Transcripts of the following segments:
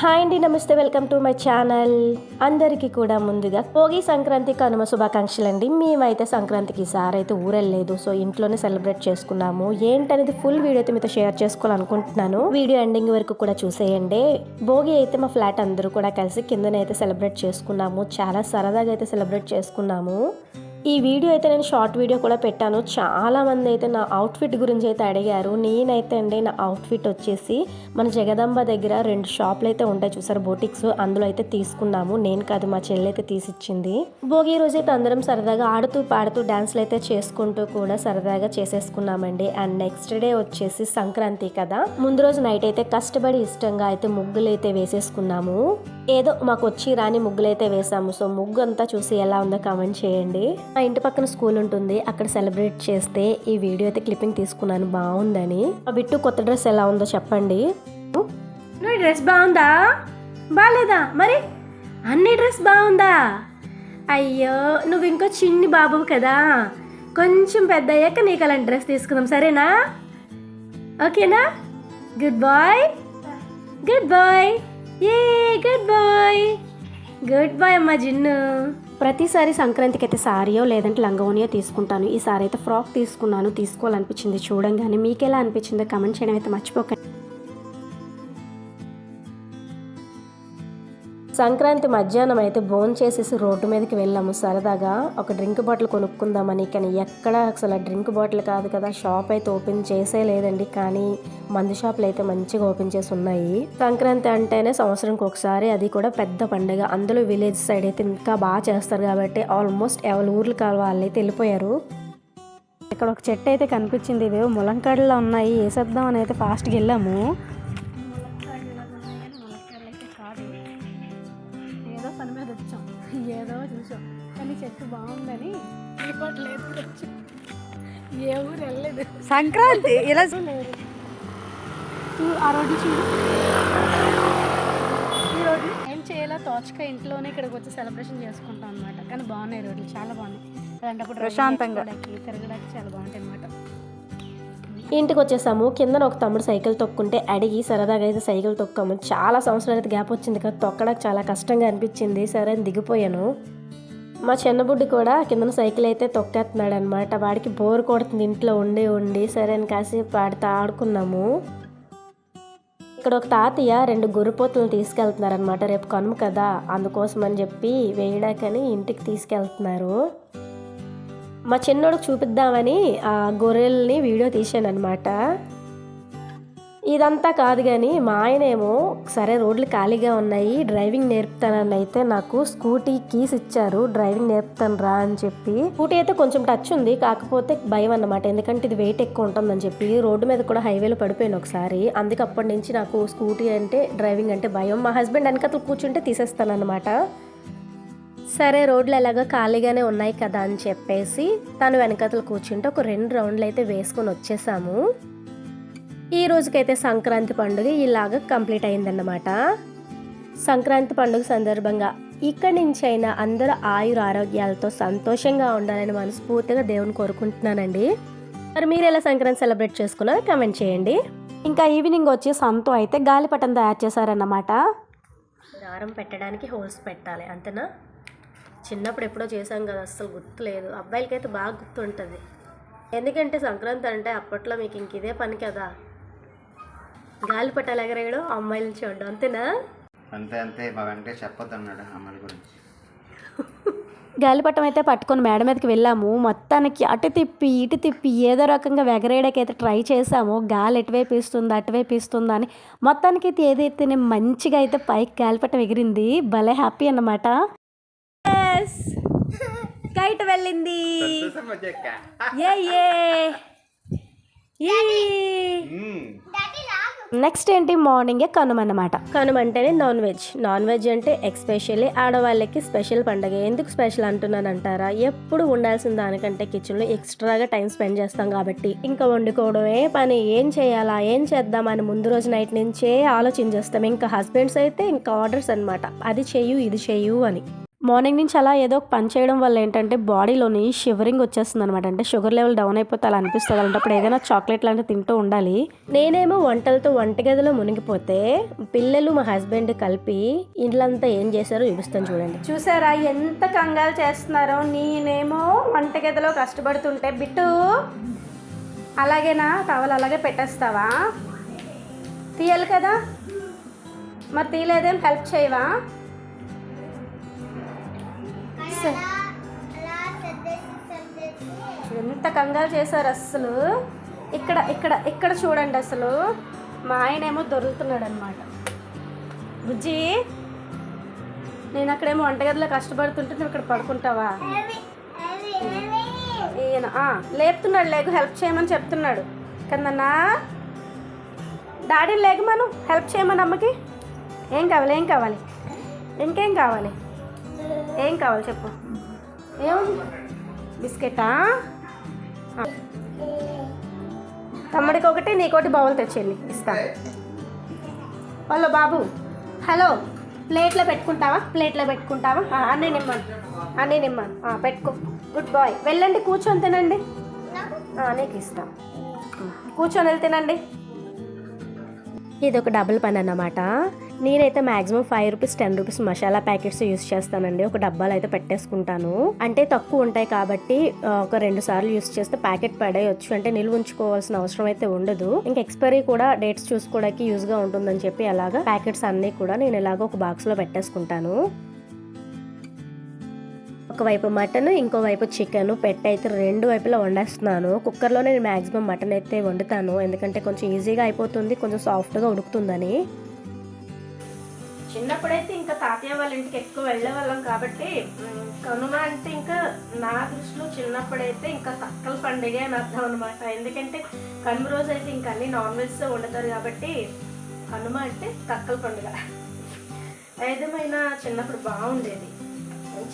Hi అండి నమస్తే welcome to my channel. అందరికీ కూడా ముందుగా భోగి సంక్రాంతి కనుమ శుభాకాంక్షలు అండి మేమైతే సంక్రాంతికి ఈసారి అయితే ఊరెళ్ళలేదు సో ఇంట్లోనే సెలబ్రేట్ చేసుకున్నాము. ఏంటనేది ఫుల్ వీడియో అయితే మీతో షేర్ చేసుకోవాలనుకుంటున్నాను. వీడియో ఎండింగ్ వరకు కూడా చూసేయండి. భోగి అయితే మా ఫ్లాట్ అందరూ కూడా కలిసి కిందనైతే సెలబ్రేట్ చేసుకున్నాము. చాలా సరదాగా అయితే సెలబ్రేట్ చేసుకున్నాము. ఈ వీడియో అయితే నేను షార్ట్ వీడియో కూడా పెట్టాను. చాలా మంది అయితే నా అవుట్ఫిట్ గురించి అయితే అడిగారు. నేనైతే అండి నా అవుట్ఫిట్ వచ్చేసి మన జగదంబ దగ్గర రెండు షాపులు అయితే ఉంటాయి చూసారు బోటిక్స్ అందులో అయితే తీసుకున్నాము. నేను కాదు మా చెల్లి అయితే తీసిచ్చింది. భోగి రోజు అయితే అందరం సరదాగా ఆడుతూ పాడుతూ డాన్స్లు అయితే చేసుకుంటూ కూడా సరదాగా చేసేసుకున్నామండి. అండ్ నెక్స్ట్ డే వచ్చేసి సంక్రాంతి కదా. ముందు రోజు నైట్ అయితే కష్టపడి ఇష్టంగా అయితే ముగ్గులు అయితే వేసేసుకున్నాము. ఏదో మాకు వచ్చి రాని ముగ్గులైతే వేసాము సో ముగ్గు అంతా చూసి ఎలా ఉందో కామెంట్ చేయండి. మా ఇంటి పక్కన స్కూల్ ఉంటుంది. అక్కడ సెలబ్రేట్ చేస్తే ఈ వీడియో అయితే క్లిప్పింగ్ తీసుకున్నాను. బాగుందని. ఆ బిట్టు కొత్త డ్రెస్ ఎలా ఉందో చెప్పండి. నువ్వు డ్రెస్ బాగుందా? బాగాలేదా మరి? అన్ని డ్రెస్ బాగుందా? అయ్యో నువ్వు ఇంకో చిన్ని బాబు కదా. కొంచెం పెద్ద అయ్యాక నీకు అలాంటి డ్రెస్ తీసుకుందాం. సరేనా? ఓకేనా? గుడ్ బాయ్ గుడ్ బాయ్ ఏ గుడ్ బాయ్ గుడ్ బాయ్ అమ్మ జిన్ను. ప్రతిసారి సంక్రాంతికి అయితే సారీయో లేదంటే లంగవోనియో తీసుకుంటాను. ఈసారి అయితే ఫ్రాక్ తీసుకున్నాను తీసుకోవాలనిపించింది. చూడంగానే మీకు ఎలా అనిపించిందో కమెంట్ చేయడం అయితే మర్చిపోకండి. సంక్రాంతి మధ్యాహ్నం అయితే భోన్ చేసేసి రోడ్డు మీదకి వెళ్ళాము. సరదాగా ఒక డ్రింక్ బాటిల్ కొనుక్కుందామని కానీ ఎక్కడ అసలు డ్రింక్ బాటిల్ కాదు కదా షాప్ అయితే ఓపెన్ చేసే లేదండి. కానీ మందు షాపులు అయితే మంచిగా ఓపెన్ చేసి ఉన్నాయి. సంక్రాంతి అంటేనే సంవత్సరంకి ఒకసారి అది కూడా పెద్ద పండుగ. అందులో విలేజ్ సైడ్ అయితే ఇంకా బాగా చేస్తారు కాబట్టి ఆల్మోస్ట్ ఎవరి ఊర్లు కావాలి వాళ్ళు అయితే వెళ్ళిపోయారు. ఇక్కడ ఒక చెట్టు అయితే కనిపించింది. ఇది ములంకాడలో ఉన్నాయి. వేసేద్దాం అని అయితే ఫాస్ట్గా వెళ్ళాము. పని మీద వచ్చాం ఏదో చూసాం. కానీ చెట్టు బాగుందని లేదు వచ్చాం ఏ ఊరు వెళ్ళలేదు. సంక్రాంతి? ఇలా ఆ రోడ్డు చూడు. ఈ రోడ్డు ఏం చేయాలో తోచక ఇంట్లోనే ఇక్కడికి వచ్చి సెలబ్రేషన్ చేసుకుంటాం అనమాట కానీ బాగున్నాయి రోడ్లు. చాలా బాగున్నాయి. అలాంటప్పుడు ప్రశాంతంగా. తిరగడానికి చాలా బాగుంటాయి అనమాట ఇంటికి వచ్చేసాము కిందన ఒక తమ్ముడు సైకిల్ తొక్కుంటే అడిగి సరదాగా అయితే సైకిల్ తొక్కాము. చాలా సంవత్సరాలు అయితే గ్యాప్ వచ్చింది కదా తొక్కడానికి చాలా కష్టంగా అనిపించింది. సరే అని దిగిపోయాను. మా చిన్నబుడ్డి కూడా కిందన సైకిల్ అయితే తొక్కేస్తున్నాడు అనమాట వాడికి బోర్ కొడుతుంది ఇంట్లో ఉండి ఉండి. సరే అని కాసేపు వాడితో ఆడుకున్నాము. ఇక్కడ ఒక తాతయ్య రెండు గొర్రెపోతులను తీసుకెళ్తున్నారనమాట రేపు కనుమ కదా అందుకోసం అని చెప్పి వేయడాకని ఇంటికి తీసుకెళ్తున్నారు. మా చిన్నోడికి చూపిద్దామని ఆ గొర్రెల్ని వీడియో తీశాను అనమాట ఇదంతా కాదు కానీ మా ఆయనేమో సరే రోడ్లు ఖాళీగా ఉన్నాయి డ్రైవింగ్ నేర్పుతానని అయితే నాకు స్కూటీ కీస్ ఇచ్చారు డ్రైవింగ్ నేర్పుతాను రా అని చెప్పి. స్కూటీ అయితే కొంచెం టచ్ ఉంది కాకపోతే భయం అన్నమాట. ఎందుకంటే ఇది వెయిట్ ఎక్కువ ఉంటుందని చెప్పి రోడ్డు మీద కూడా హైవేలో పడిపోయాను ఒకసారి. అందుకే అప్పటి నుంచి నాకు స్కూటీ అంటే డ్రైవింగ్ అంటే భయం. మా హస్బెండ్ వెనకతలు కూర్చుంటే తీసేస్తాను అనమాట సరే రోడ్లు ఎలాగో ఖాళీగానే ఉన్నాయి కదా అని చెప్పేసి తను వెనకతలు కూర్చుంటే ఒక రెండు రౌండ్లు అయితే వేసుకొని వచ్చేసాము. ఈ రోజుకైతే సంక్రాంతి పండుగ ఇలాగ కంప్లీట్ అయిందన్నమాట. సంక్రాంతి పండుగ సందర్భంగా ఇక్కడి నుంచి అయినా అందరూ ఆయుర ఆరోగ్యాలతో సంతోషంగా ఉండాలని మనస్ఫూర్తిగా దేవుని కోరుకుంటున్నానండి. మరి మీరు ఎలా సంక్రాంతి సెలబ్రేట్ చేసుకున్నారో కమెంట్ చేయండి. ఇంకా ఈవినింగ్ వచ్చి సంతో అయితే గాలిపటం తయారు చేశారన్నమాట. దారం పెట్టడానికి హోల్స్ పెట్టాలి అంతేనా? చిన్నప్పుడు ఎప్పుడో చేసాం కదా అస్సలు గుర్తులేదు. అబ్బాయిలకైతే బాగా గుర్తుంటుంది. ఎందుకంటే సంక్రాంతి అంటే అప్పట్లో మీకు ఇంక ఇదే పని కదా. గాలిపటాలు ఎగరేయడం అమ్మాయిలు చూడడం అంతేనా? అంతే అంతే. మా వెంకటేష్ చెప్పొద్దన్నాడు అమ్మాయిల గురించి. గాలిపటం అయితే పట్టుకొని మేడ మీదకి వెళ్ళాము. మొత్తానికి అటు తిప్పి ఇటు తిప్పి ఏదో రకంగా ఎగరేయడానికి అయితే ట్రై చేసాము గాలి ఎటువైపు ఇస్తుంది అటువైపు ఇస్తుంది అని. మొత్తానికి అయితే ఏదైతే మంచిగా అయితే పైకి గాలిపటం ఎగిరింది భలే హ్యాపీ అన్నమాట. కైట్ వెళ్ళింది. ఏ ఏ నెక్స్ట్ ఏంటి? మార్నింగే కనుమ అన్నమాట. కనుమ అంటేనే నాన్ వెజ్ నాన్ వెజ్ అంటే ఎక్స్పెషల్లీ ఆడవాళ్ళకి స్పెషల్ పండగ. ఎందుకు స్పెషల్ అంటున్నాను అంటారా ఎప్పుడు ఉండాల్సిన దానికంటే కిచెన్లో ఎక్స్ట్రాగా టైం స్పెండ్ చేస్తాం కాబట్టి. ఇంకా వండుకోవడమే పని. ఏం చేయాలా? ఏం చేద్దామని ముందు రోజు నైట్ నుంచే ఆలోచించేస్తాం. ఇంకా హస్బెండ్స్ అయితే ఇంకా ఆర్డర్స్ అన్నమాట. అది చెయ్యు ఇది చెయ్యు అని. మార్నింగ్ నుంచి అలా ఏదో ఒక పని చేయడం వల్ల ఏంటంటే బాడీలోని షివరింగ్ వచ్చేస్తుంది అనమాట అంటే షుగర్ లెవెల్ డౌన్ అయిపోతే అలా అనిపిస్తుంది. అలాంటప్పుడు ఏదైనా చాక్లెట్ లాంటివి తింటూ ఉండాలి. నేనేమో వంటలతో వంటగదిలో మునిగిపోతే పిల్లలు మా హస్బెండ్ కలిపి ఇండ్లంతా ఏం చేశారో చూపిస్తాను చూడండి. చూసారా ఎంత కంగారు చేస్తున్నారో. నేనేమో వంటగదిలో కష్టపడుతుంటే బిట్టు అలాగేనా? టవల్ అలాగే పెట్టేస్తావా? తీయాలి కదా. మరి తీయలేదేం? హెల్ప్ చేయవా? సరే. ఎంత కంగారు చేశారు అసలు ఇక్కడ ఇక్కడ ఇక్కడ చూడండి అసలు మా ఆయన ఏమో దొరుకుతున్నాడు అనమాట బుజ్జి నేను అక్కడేమో వంటగదిలో కష్టపడుతుంటే నువ్వు ఇక్కడ పడుకుంటావా? ఈయన లేపుతున్నాడు లేకు హెల్ప్ చేయమని చెప్తున్నాడు. కదన్నా డాడీ లేకమను హెల్ప్ చేయమని అమ్మకి? ఏం కావాలి ఏం కావాలి? ఇంకేం కావాలి? ఏం కావాలి చెప్పు. ఏముంది బిస్కెటా? తమ్ముడికి ఒకటి నీకోటి బౌల్ తెచ్చేయండి. ఇస్తా. హలో బాబు. హలో. ప్లేట్లో పెట్టుకుంటావా? ప్లేట్లో పెట్టుకుంటావా? అన్నీ నిమ్మను. అన్నీ నిమ్మను. పెట్టుకో. Good boy. వెళ్ళండి కూర్చొని తినండి. నీకు ఇస్తాం. కూర్చొని వెళ్తేనండి ఇది ఒక డబుల్ పని అన్నమాట. నేనైతే maximum five rupees ten rupees masala packets use చేస్తానండి. ఒక డబ్బాలు అయితే పెట్టేసుకుంటాను. అంటే తక్కువ ఉంటాయి కాబట్టి ఒక రెండు సార్లు యూస్ చేస్తే ప్యాకెట్ పడేయచ్చు. అంటే నిల్వ ఉంచుకోవాల్సిన అవసరం అయితే ఉండదు. ఇంకా ఎక్స్పైరీ కూడా డేట్స్ చూసుకోవడానికి యూస్గా ఉంటుందని చెప్పి అలాగా ప్యాకెట్స్ అన్ని కూడా నేను ఇలాగ ఒక బాక్స్లో పెట్టేసుకుంటాను ఒకవైపు మటన్ ఇంకోవైపు చికెన్ పెట్టి అయితే రెండు వైపులా వండేస్తున్నాను. కుక్కర్లో నేను మాక్సిమం మటన్ అయితే వండుతాను. ఎందుకంటే కొంచెం ఈజీగా అయిపోతుంది కొంచెం సాఫ్ట్గా ఉడుకుతుందని. చిన్నప్పుడైతే ఇంకా తాతయ్య వాళ్ళ ఇంటికి ఎక్కువ వెళ్ళే వాళ్ళం కాబట్టి కనుమ అంటే ఇంకా నా దృష్టిలో చిన్నప్పుడైతే ఇంకా తక్కల పండుగ అని అర్థం అనమాట ఎందుకంటే కనుమ రోజు అయితే ఇంకా అన్ని నాన్ వెజ్ వండుతారు కాబట్టి కనుమ అంటే తక్కల పండుగ. ఏదేమైనా చిన్నప్పుడు బాగుండేది.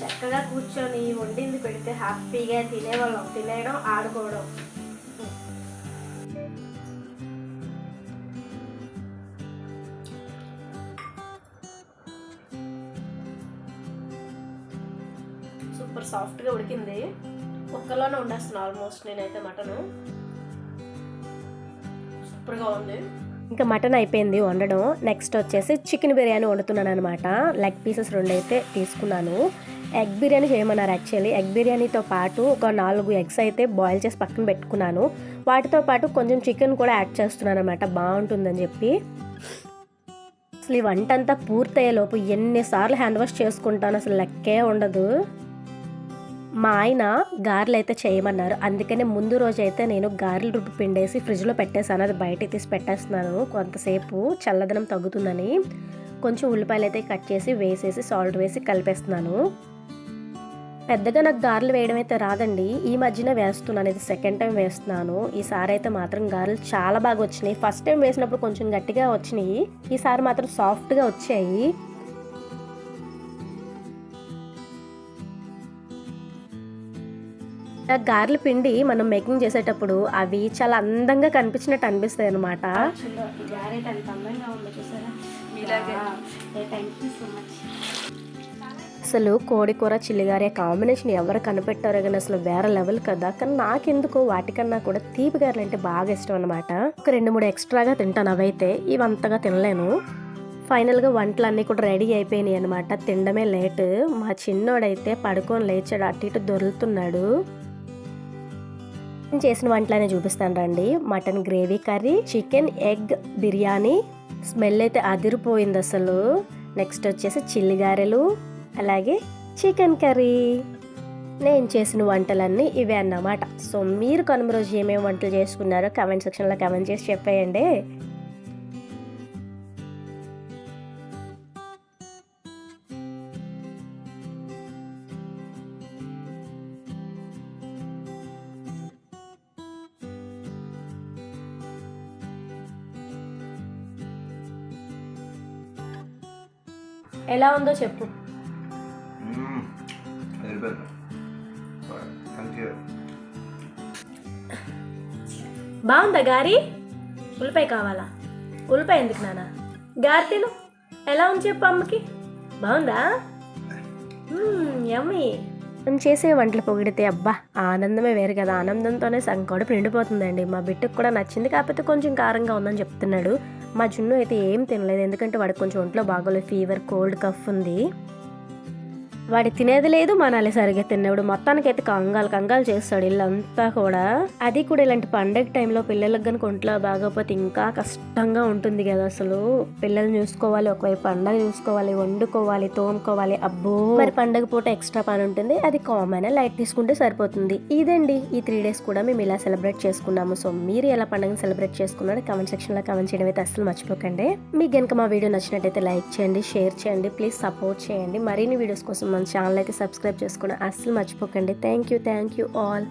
చక్కగా కూర్చొని వండింది పెడితే హ్యాపీగా తినేవాళ్ళం. తినేయడం ఆడుకోవడం. సాఫ్ట్గా ఉడికింది. ఒక్కలోనే ఉండేస్తున్నాను ఆల్మోస్ట్ నేనైతే మటను. సూపర్గా ఉంది. ఇంకా మటన్ అయిపోయింది వండడం. నెక్స్ట్ వచ్చేసి చికెన్ బిర్యానీ వండుతున్నాను అనమాట లెగ్ పీసెస్ రెండు అయితే తీసుకున్నాను. ఎగ్ బిర్యానీ చేయమన్నారు యాక్చువల్లీ. ఎగ్ బిర్యానీతో పాటు ఒక నాలుగు ఎగ్స్ అయితే బాయిల్ చేసి పక్కన పెట్టుకున్నాను. వాటితో పాటు కొంచెం చికెన్ కూడా యాడ్ చేస్తున్నాను అనమాట బాగుంటుందని చెప్పి. అసలు ఈ వంట అంతా పూర్తయ్యేలోపు ఎన్నిసార్లు హ్యాండ్ వాష్ చేసుకుంటాను అసలు లెక్కే ఉండదు. మా ఆయన గారెలు అయితే చేయమన్నారు. అందుకనే ముందు రోజు అయితే నేను గారెలు రుబ్బి పిండేసి ఫ్రిడ్జ్లో పెట్టేసాను అది బయట తీసి పెట్టేస్తున్నాను. కొంతసేపు చల్లదనం తగ్గుతుందని కొంచెం ఉల్లిపాయలు అయితే కట్ చేసి వేసేసి సాల్ట్ వేసి కలిపేస్తున్నాను. పెద్దగా నాకు గారెలు వేయడం అయితే రాదండి. ఈ మధ్యన వేస్తున్నాను. ఇది సెకండ్ టైం వేస్తున్నాను. ఈసారి అయితే మాత్రం గారెలు చాలా బాగా వచ్చినాయి. ఫస్ట్ టైం వేసినప్పుడు కొంచెం గట్టిగా వచ్చినాయి. ఈసారి మాత్రం సాఫ్ట్గా వచ్చాయి. గారెల పిండి మనం మేకింగ్ చేసేటప్పుడు అవి చాలా అందంగా కనిపించినట్టు అనిపిస్తాయి అనమాట అసలు కోడి కూర చిల్లిగారే కాంబినేషన్ ఎవరు కనిపెట్టారో కానీ అసలు వేరే లెవెల్ కదా. కానీ నాకెందుకు వాటికన్నా కూడా తీపి గారెలు అంటే బాగా ఇష్టం అనమాట ఒక రెండు మూడు ఎక్స్ట్రాగా తింటాను అవైతే. ఇవి అంతగా తినలేను. ఫైనల్గా వంటలన్నీ కూడా రెడీ అయిపోయినాయి అనమాట తినడమే లేట్. మా చిన్నోడైతే పడుకొని లేచాడు. అటు ఇటు దొరుకుతున్నాడు. నేను చేసిన వంటలనే చూపిస్తాను రండి. Mutton gravy curry chicken egg biryani. Smell అయితే అదిరిపోయింది అసలు. నెక్స్ట్ వచ్చేసి చిల్లి గారెలు అలాగే చికెన్ కర్రీ. నేను చేసిన వంటలన్నీ ఇవే అన్నమాట. సో మీరు కనుమ రోజు ఏమేమి వంటలు చేసుకున్నారో కమెంట్ సెక్షన్లో కమెంట్ చేసి చెప్పేయండి. ఎలా ఉందో చెప్పు. బాగుందా గారి? ఉల్లిపాయ కావాలా? ఉల్లిపాయ ఎందుకు నాన్న గారి తిను. ఎలా ఉంది చెప్పు అమ్మకి? బాగుందా? యమ్మీ. మనం చేసే వంటలు పొగిడితే అబ్బా ఆనందమే వేరు కదా. ఆనందంతోనే సగం కడుపు నిండిపోతుందండి మా బిడ్డకు కూడా నచ్చింది కాకపోతే కొంచెం కారంగా ఉందని చెప్తున్నాడు. మా జున్ను అయితే ఏం తినలేదు. ఎందుకంటే వాడికి కొంచెం ఒంట్లో బాగోలేదు. ఫీవర్ కోల్డ్ కఫ్ ఉంది. వాడు తినేది లేదు మనాలి సరిగ్గా తిన్నప్పుడు మొత్తానికి అయితే కంగాలు కంగాలు చేస్తాడు ఇల్లంతా కూడా. అది కూడా ఇలాంటి పండగ టైంలో పిల్లలకు కనుక ఒంట్లో బాగోకపోతే ఇంకా కష్టంగా ఉంటుంది కదా అసలు. పిల్లల్ని చూసుకోవాలి ఒకవైపు పండగ చూసుకోవాలి వండుకోవాలి తోముకోవాలి. అబ్బో! మరి పండగ పూట ఎక్స్ట్రా పని ఉంటుంది. అది కామన్ లైట్ తీసుకుంటే సరిపోతుంది. ఇదండి. ఈ త్రీ డేస్ కూడా మేము ఇలా సెలబ్రేట్ చేసుకున్నాము. సో మీరు ఎలా పండుగను సెలబ్రేట్ చేసుకున్నారో కమెంట్ సెక్షన్లో కమెంట్ చేయడం అయితే అస్సలు మర్చిపోకండి. మీకు కనుక మా వీడియో నచ్చినట్టయితే లైక్ చేయండి షేర్ చేయండి ప్లీజ్ సపోర్ట్ చేయండి. మరిన్ని వీడియోస్ కోసం మన ఛానల్ అయితే సబ్స్క్రైబ్ చేసుకోవడం అస్సలు మర్చిపోకండి. Thank you thank you all